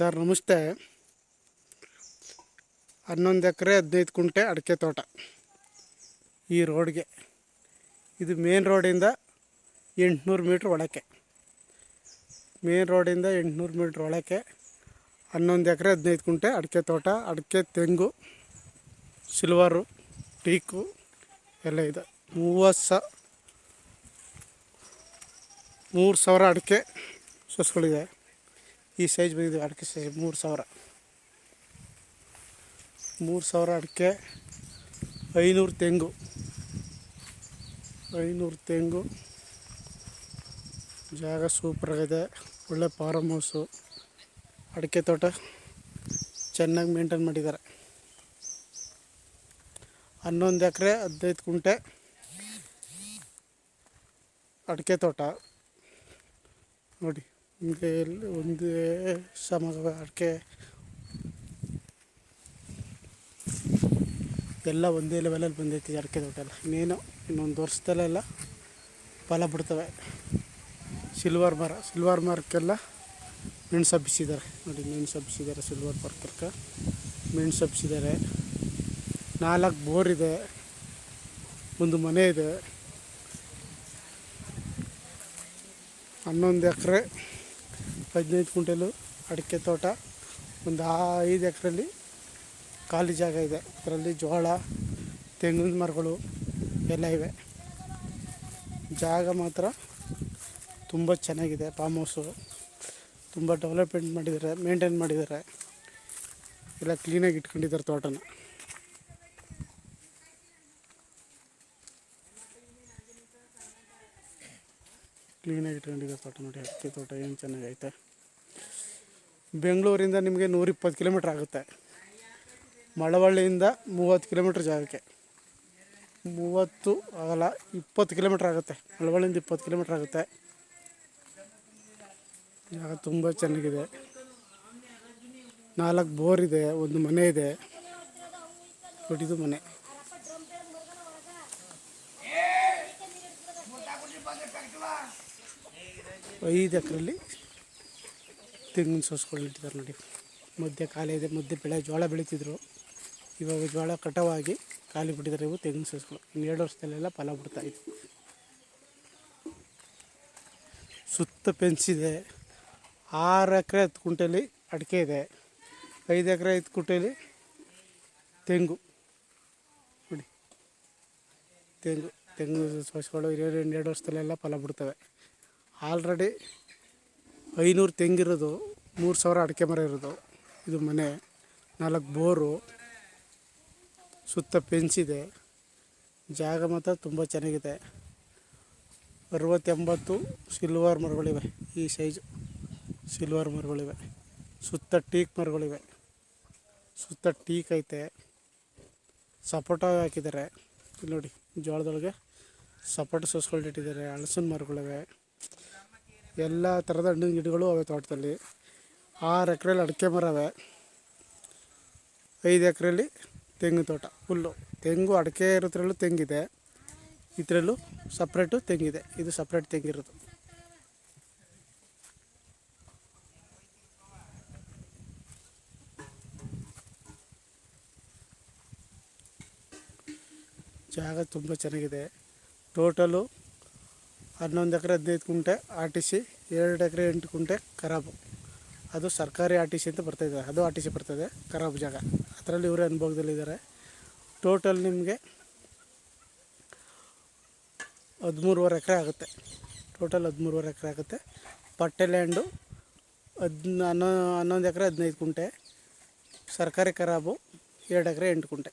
Sir ನಮಸ್ತೆ. ಹನ್ನೊಂದು ಎಕರೆ ಹದಿನೈದು ಕುಂಟೆ ಅಡಿಕೆ ತೋಟ ಈ ರೋಡ್ಗೆ. ಇದು ಮೇನ್ ರೋಡಿಂದ ಎಂಟುನೂರು ಮೀಟ್ರ್ ಒಳಕ್ಕೆ. ಮೇನ್ ರೋಡಿಂದ ಎಂಟುನೂರು ಮೀಟ್ರ್ ಒಳಕ್ಕೆ ಹನ್ನೊಂದು ಎಕರೆ ಹದಿನೈದು ಕುಂಟೆ ಅಡಿಕೆ ತೋಟ, ಅಡಿಕೆ ತೆಂಗು, ಸಿಲ್ವರು, ಟೀಕು ಎಲ್ಲ ಇದೆ. ಮೂವತ್ತು ಸ, ಮೂರು ಸಾವಿರ ಅಡಿಕೆ ಸೊಸ್ಗಳಿದೆ. ಈ ಸೈಜ್ ಬಂದಿದೆ, ಅಡಿಕೆ ಸೈಜ್ ಮೂರು ಸಾವಿರ. ಮೂರು ಸಾವಿರ ಅಡಿಕೆ, ಐನೂರು ತೆಂಗು. ಐನೂರು ತೆಂಗು. ಜಾಗ ಸೂಪರಾಗಿದೆ ಒಳ್ಳೆ ಫಾರಮ್ ಹೌಸು ಅಡಿಕೆ ತೋಟ ಚೆನ್ನಾಗಿ ಮೇಂಟೈನ್ ಮಾಡಿದ್ದಾರೆ. ಹನ್ನೊಂದು ಎಕರೆ, ಹದಿನೈದು ಕುಂಟೆ ಅಡಿಕೆ ತೋಟ. ನೋಡಿ. ಒಂದೇ ಸಮ ಅಡಿಕೆ ಎಲ್ಲ ಒಂದೇ ಲೆವೆಲಲ್ಲಿ ಬಂದೈತಿ ಅಡಿಕೆ ತೋಟ ಎಲ್ಲ. ಇನ್ನೇನು, ಇನ್ನೊಂದು ವರ್ಷದಲ್ಲೆಲ್ಲ ಫಲ ಬಿಡ್ತವೆ. ಸಿಲ್ವರ್ ಮರ ಸಿಲ್ವರ್ ಮರಕ್ಕೆಲ್ಲ ಮೆಣಸು ಹಬ್ಬಿಸಿದ್ದಾರೆ ನೋಡಿ ಮೆಣಸು ಹಬ್ಬಿಸಿದ್ದಾರೆ ಸಿಲ್ವರ್ ಮರಕ್ಕೆ ಮೆಣಸು ಹಬ್ಬಿಸಿದ್ದಾರೆ ನಾಲ್ಕು ಬೋರ್ ಇದೆ. ಒಂದು ಮನೆ ಇದೆ. ಹನ್ನೊಂದು ಎಕರೆ ಹದಿನೈದು ಕುಂಟೆಲು ಅಡಿಕೆ ತೋಟ, ಒಂದು ಐದು ಎಕರೆಲಿ ಖಾಲಿ ಜಾಗ ಇದೆ. ಅದರಲ್ಲಿ ಜೋಳ, ತೆಂಗಿನ ಮರಗಳು ಎಲ್ಲ ಇವೆ. ಜಾಗ ಮಾತ್ರ ತುಂಬ ಚೆನ್ನಾಗಿದೆ ಫಾರ್ಮ್ ಹೌಸು ತುಂಬ ಡೆವಲಪ್ಮೆಂಟ್ ಮಾಡಿದ್ದಾರೆ ಮೇಂಟೈನ್ ಮಾಡಿದ್ದಾರೆ. ಎಲ್ಲ ಕ್ಲೀನಾಗಿ ಇಟ್ಕೊಂಡಿದ್ದಾರೆ ತೋಟನ. ಕ್ಲೀನಾಗಿ ಇಟ್ಕೊಂಡಿದೆ ತೋಟ ನೋಡಿ ಹತ್ತಿ ತೋಟ ಏನು ಚೆನ್ನಾಗೈತೆ. ಬೆಂಗಳೂರಿಂದ ನಿಮಗೆ ನೂರಿಪ್ಪತ್ತು ಕಿಲೋಮೀಟ್ರ್ ಆಗುತ್ತೆ. ಮಳವಳ್ಳಿಯಿಂದ ಮೂವತ್ತು ಕಿಲೋಮೀಟ್ರ್ ಜಾಗಕ್ಕೆ. ಮೂವತ್ತು ಆಗಲ್ಲ ಇಪ್ಪತ್ತು ಕಿಲೋಮೀಟ್ರ್ ಆಗುತ್ತೆ. ಮಳವಳ್ಳಿಯಿಂದ ಇಪ್ಪತ್ತು ಕಿಲೋಮೀಟ್ರ್ ಆಗುತ್ತೆ. ಜಾಗ ತುಂಬ ಚೆನ್ನಾಗಿದೆ. ನಾಲ್ಕು ಬೋರ್ ಇದೆ, ಒಂದು ಮನೆ ಇದೆ. ದೊಡ್ಡದು ಮನೆ. ಐದು ಎಕರೆಲಿ ತೆಂಗಿನ ಸೋಸ್ಕೊಂಡು ಇಟ್ಟಿದ್ದಾರೆ ನೋಡಿ. ಮಧ್ಯೆ ಖಾಲಿ ಇದೆ, ಮಧ್ಯೆ ಬೆಳೆ ಜೋಳ ಬೆಳೀತಿದ್ರು. ಇವಾಗ ಜೋಳ ಕಟಾವಾಗಿ ಖಾಲಿ ಬಿಟ್ಟಿದ್ದಾರೆ ಇವು ತೆಂಗಿನ ಸೋಸ್ಗಳು. ಇನ್ನು ಎರಡು ವರ್ಷದಲ್ಲೆಲ್ಲ ಫಲ ಬಿಡ್ತಾ ಇದೆ. ಸುತ್ತ ಪೆನ್ಸಿದೆ ಆರು ಎಕರೆ ಹತ್ತು ಕುಂಟೆಲಿ ಅಡಿಕೆ ಇದೆ. ಐದು ಎಕರೆ ಐದು ಕುಂಟೆಲಿ ತೆಂಗು. ನೋಡಿ. ತೆಂಗು ತೆಂಗು ಎರಡು ಎರಡು ವರ್ಷದಲ್ಲೆಲ್ಲ ಫಲ ಬಿಡ್ತವೆ. ಆಲ್ರೆಡಿ ಐನೂರು ತೆಂಗಿರೋದು, ಮೂರು ಸಾವಿರ ಅಡಿಕೆ ಮರ ಇರೋದು. ಇದು ಮನೆ, ನಾಲ್ಕು ಬೋರು, ಸುತ್ತ ಪೆನ್ಸಿದೆ ಜಾಗ ಮಾತ್ರ ತುಂಬ ಚೆನ್ನಾಗಿದೆ. ಅರವತ್ತೆಂಬತ್ತು ಸಿಲ್ವರ್ ಮರಗಳಿವೆ ಈ ಸೈಜು ಸಿಲ್ವರ್ ಮರಗಳಿವೆ. ಸುತ್ತ ಟೀಕ್ ಮರಗಳಿವೆ. ಸುತ್ತ ಟೀಕ್ ಐತೆ. ಸಪೋಟ ಹಾಕಿದ್ದಾರೆ. ನೋಡಿ, ಜೋಳದೊಳಗೆ ಸಪೋಟ ಇಟ್ಟಿದ್ದಾರೆ ಹಲಸಿನ ಮರಗಳಿವೆ. ಎಲ್ಲ ಥರದ ಹಣ್ಣಿನ ಗಿಡಗಳು ಅವೆ ತೋಟದಲ್ಲಿ. ಆರು ಎಕರೆಯಲ್ಲಿ ಅಡಿಕೆ ಮರ ಅವೆ. ಐದು ಎಕರೆಯಲ್ಲಿ ತೆಂಗಿನ ತೋಟ ಫುಲ್ಲು ತೆಂಗು ಅಡಿಕೆ ಇರೋದ್ರಲ್ಲೂ ತೆಂಗಿದೆ. ಇದರಲ್ಲೂ ಸಪ್ರೇಟು ತೆಂಗಿದೆ. ಇದು ಸಪ್ರೇಟ್ ತೆಂಗಿರೋದು. ಜಾಗ ತುಂಬ ಚೆನ್ನಾಗಿದೆ. ಟೋಟಲು ಹನ್ನೊಂದು ಎಕರೆ ಹದಿನೈದು ಕುಂಟೆ ಆರ್ ಟಿ ಸಿ, ಎರಡು ಎಕರೆ ಎಂಟು ಕುಂಟೆ ಖರಾಬು ಅದು ಸರ್ಕಾರಿ ಆರ್ ಟಿ ಸಿ ಅಂತ ಬರ್ತಾಯಿದೆ ಅದು ಆರ್ ಟಿ ಸಿ ಬರ್ತದೆ ಖರಾಬು ಜಾಗ. ಅದರಲ್ಲಿ ಇವರೇ ಅನುಭವದಲ್ಲಿದ್ದಾರೆ ಟೋಟಲ್ ನಿಮಗೆ ಹದಿಮೂರುವರೆ ಎಕರೆ ಆಗುತ್ತೆ. ಟೋಟಲ್ ಹದಿಮೂರುವರೆ ಎಕರೆ ಆಗುತ್ತೆ. ಪಟ್ಟೆ ಲ್ಯಾಂಡು ಹದಿನ, ಹನ್ನೊ, ಹನ್ನೊಂದು ಎಕರೆ ಹದಿನೈದು ಕುಂಟೆ. ಸರ್ಕಾರಿ ಖರಾಬು ಎರಡು ಎಕರೆ ಎಂಟು ಕುಂಟೆ.